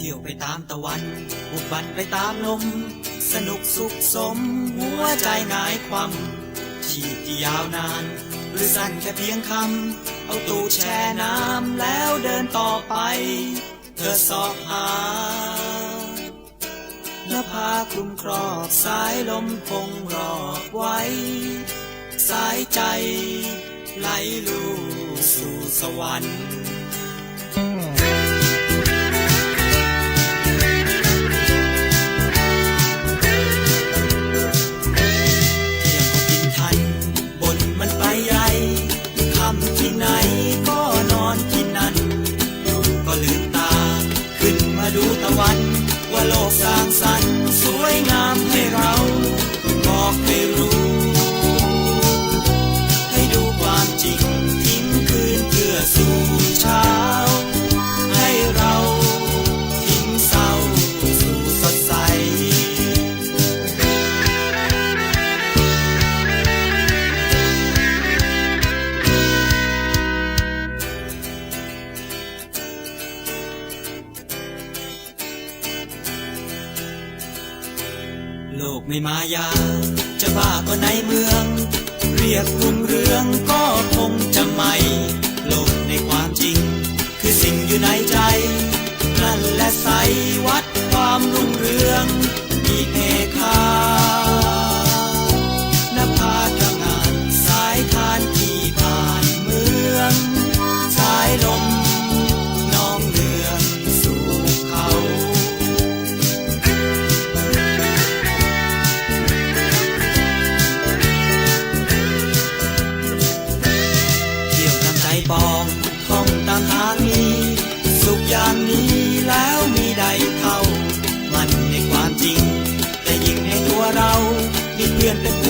ที่ยวไปตามตะวันบุกบันไปตามลม สนุกสุขสม หัวใจหงายความชีพที่ยาวนาน หรือสั้นแค่เพียงคำ เอาตู้แช่น้ำแล้วเดินต่อไป เธอสอบหานภาคลุมครอบสายลมคงรอบไว้ สายใจไหลลูสู่สวรรค์ โลกไม่มายา จะบ้าก็ในเมือง เรียกรุ่งเรืองก็คงจะไม่ โลกในความจริง คือสิ่งอยู่ในใจ นั่นแหละใสวัด ปองท่องตามทางนี้ สุขอย่างนี้แล้วมีใดเท่ามันในความจริง แต่ยิ่งในตัวเรา มีเพื่อนเป็น